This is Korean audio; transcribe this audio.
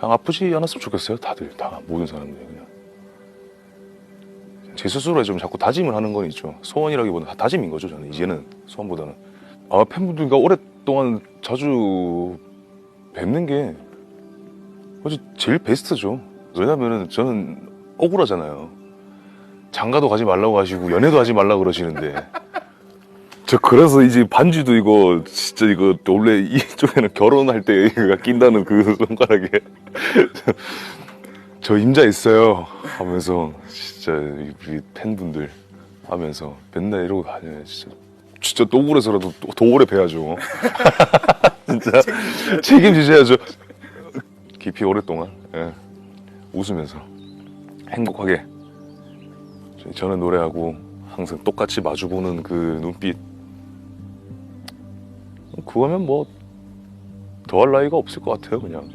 그냥 아프지 않았으면 좋겠어요. 다들 다 모든 사람들이 그냥 제 스스로에 좀 자꾸 다짐을 하는 건 있죠. 소원이라기보다는 다짐인 거죠. 저는 이제는 소원보다는 아 팬분들과 오랫동안 자주 뵙는 게 어제 제일 베스트죠. 왜냐면은 저는 억울하잖아요. 장가도 가지 말라고 하시고 연애도 하지 말라고 그러시는데 저 그래서 이제 반지도 이거 진짜 이거 원래 이쪽에는 결혼할 때 이거 낀다는 그 손가락에 저 임자 있어요 하면서 진짜 우리 팬분들 하면서 맨날 이러고 다녀요 진짜. 진짜 또 억울해서라도 또- 더 오래 뵈야죠. 진짜 책임지셔야죠. 깊이 오랫동안 예. 웃으면서 행복하게 저는 노래하고 항상 똑같이 마주보는 그 눈빛. 그거면 뭐 더할 나위가 없을 것 같아요 그냥